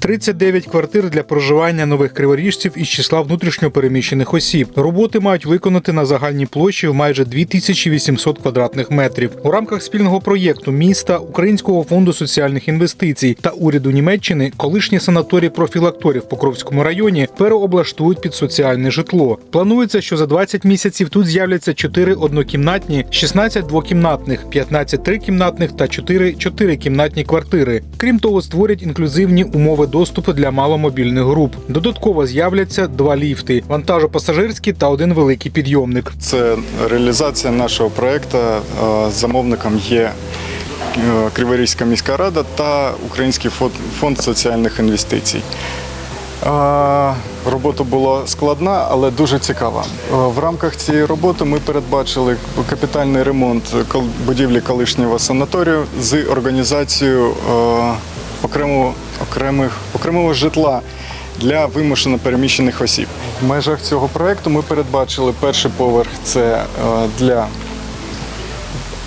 39 квартир для проживання нових криворіжців із числа внутрішньопереміщених осіб. Роботи мають виконати на загальній площі в майже 2800 квадратних метрів. У рамках спільного проєкту міста, Українського фонду соціальних інвестицій та уряду Німеччини колишні санаторії профілакторів в Покровському районі переоблаштують під соціальне житло. Планується, що за 20 місяців тут з'являться 4 однокімнатні, 16 двокімнатних, 15 трикімнатних та 4 чотирикімнатні квартири. Крім того, створять інклюзивні умови доступу для маломобільних груп. Додатково з'являться два ліфти: вантажопасажирський та один великий підйомник. Це реалізація нашого проєкту. Е, Замовником є е, Криворізька міська рада та Український фонд- соціальних інвестицій. Робота була складна, але дуже цікава. В рамках цієї роботи ми передбачили капітальний ремонт будівлі колишнього санаторію з організацією е, окремого, окремих, окремого житла для вимушено переміщених осіб. В межах цього проєкту ми передбачили перший поверх це е, для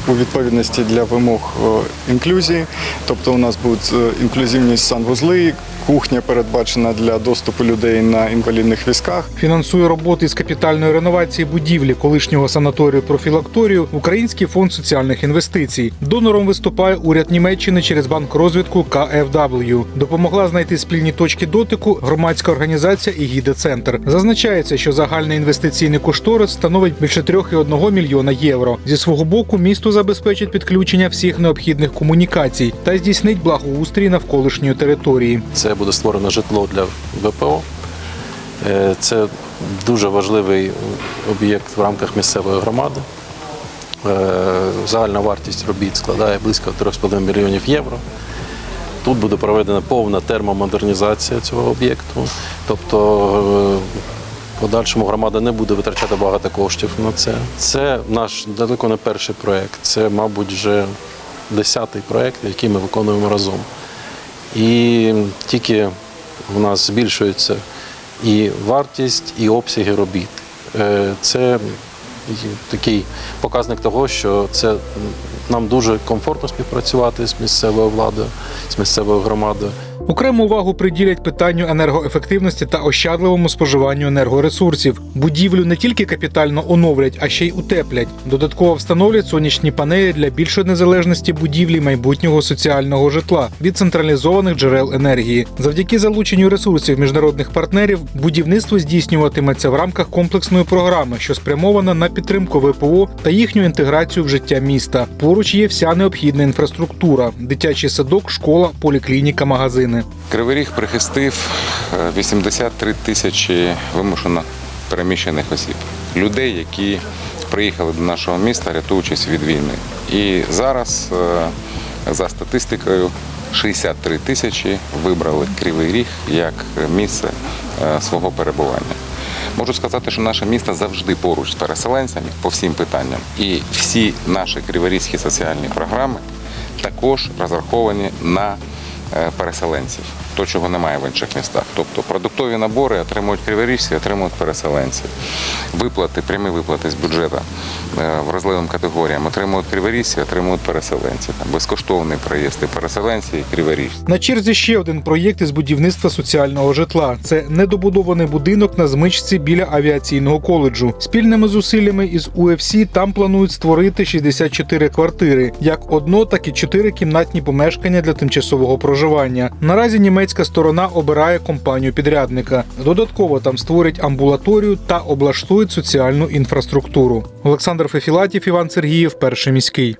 у відповідності для вимог е, інклюзії, тобто у нас будуть е, інклюзивні санвузли, кухня передбачена для доступу людей на інвалідних візках. Фінансує роботи з капітальної реновації будівлі колишнього санаторію профілакторію Український фонд соціальних інвестицій. Донором виступає уряд Німеччини через банк розвитку KfW. Допомогла знайти спільні точки дотику громадська організація «Ігіде Центр. Зазначається, що загальний інвестиційний кошторис становить більше 3,1 мільйона євро. Зі свого боку місто забезпечить підключення всіх необхідних комунікацій та здійснить благоустрій навколишньої території. Це буде створено житло для ВПО. Е, Це дуже важливий об'єкт в рамках місцевої громади. Е, Загальна вартість робіт складає близько 3,5 мільйонів євро. Тут буде проведена повна термомодернізація цього об'єкту. Тобто е, в подальшому громада не буде витрачати багато коштів на це. Це наш далеко не перший проєкт, це, мабуть, вже десятий проєкт, який ми виконуємо разом. І тільки у нас збільшується і вартість, і обсяги робіт. Е, Це такий показник того, що це нам дуже комфортно співпрацювати з місцевою владою, з місцевою громадою. Окрему увагу приділять питанню енергоефективності та ощадливому споживанню енергоресурсів. Будівлю не тільки капітально оновлять, а ще й утеплять. Додатково встановлять сонячні панелі для більшої незалежності будівлі майбутнього соціального житла від централізованих джерел енергії. Завдяки залученню ресурсів міжнародних партнерів будівництво здійснюватиметься в рамках комплексної програми, що спрямована на підтримку ВПО та їхню інтеграцію в життя міста. Поруч є вся необхідна інфраструктура: дитячий садок, школа, поліклініка, магазини. Кривий Ріг прихистив е, 83 тисячі вимушено переміщених осіб, людей, які приїхали до нашого міста, рятуючись від війни. І зараз, е, за статистикою, 63 тисячі вибрали Кривий Ріг як місце е, свого перебування. Можу сказати, що наше місто завжди поруч з переселенцями по всім питанням. І всі наші криворізькі соціальні програми також розраховані на е, переселенців, то чого немає в інших містах. Тобто продуктові набори отримують криворіжці, отримують переселенці. Виплати, прямі виплати з бюджету е, вразливим категоріям отримують криворіжці, отримують переселенці. Там безкоштовний проїзд і переселенці і криворіжці. На черзі ще один проєкт із будівництва соціального житла. Це недобудований будинок на змичці біля авіаційного коледжу. Спільними зусиллями із УФС там планують створити 64 квартири, як одно, так і чотири кімнатні помешкання для тимчасового проживання. Наразі німецька сторона обирає компанію підрядника. Додатково там створять амбулаторію та облаштують соціальну інфраструктуру. Олександр Фефілатів, Іван Сергіїв, перший міський.